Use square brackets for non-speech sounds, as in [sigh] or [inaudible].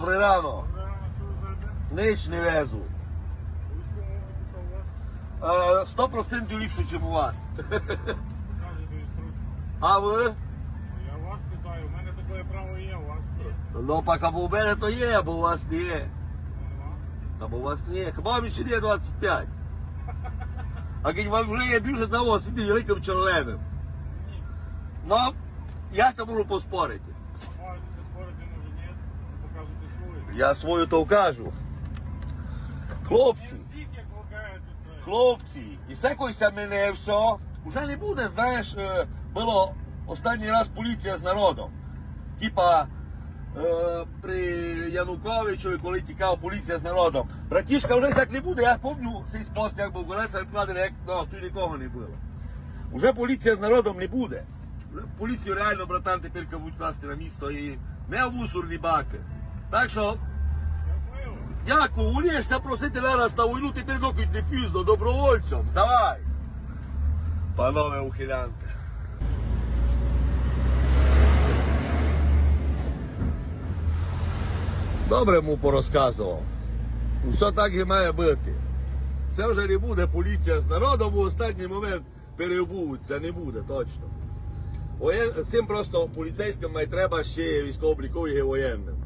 Добре рано. Ви рано що везете? Ніч не везу. Е, Сто процентів ліпше, ніж у вас. А ви? Я вас питаю, у мене таке право є, у вас ні. Ну, поки у мене то є, а бо у вас не є. Та бо у вас не є. Хіба вам ще не 25? [laughs] А як вам вже є більше того, сидить великим черленим. Ну, я це можу поспорити. Намагаєтеся спорити, Я свою то вкажу. Хлопці, як хлопці, і секойся мене все. Уже не буде, знаєш, е, було останній раз поліція з народом. Типа е, при Януковичу, коли тікав поліція з народом. Братішка вже так не буде, я пам'ятаю цей спост, як був колеса вкладений, як ну, тут нікого не було. Уже поліція з народом не буде. Поліцію реально, братан, тепер будуть класти на місто і не в мусорні баки. Так що. Дякую, улєшся просити зараз на війну, тепер доки не пізно, добровольцям. Давай. Панове ухилянти. Добре йому порозказував. Все так і має бути. Це вже не буде поліція з народом, у останній момент перебудеться, не буде точно. Воєн... Цим просто поліцейським має треба ще військово-облікових і воєнним.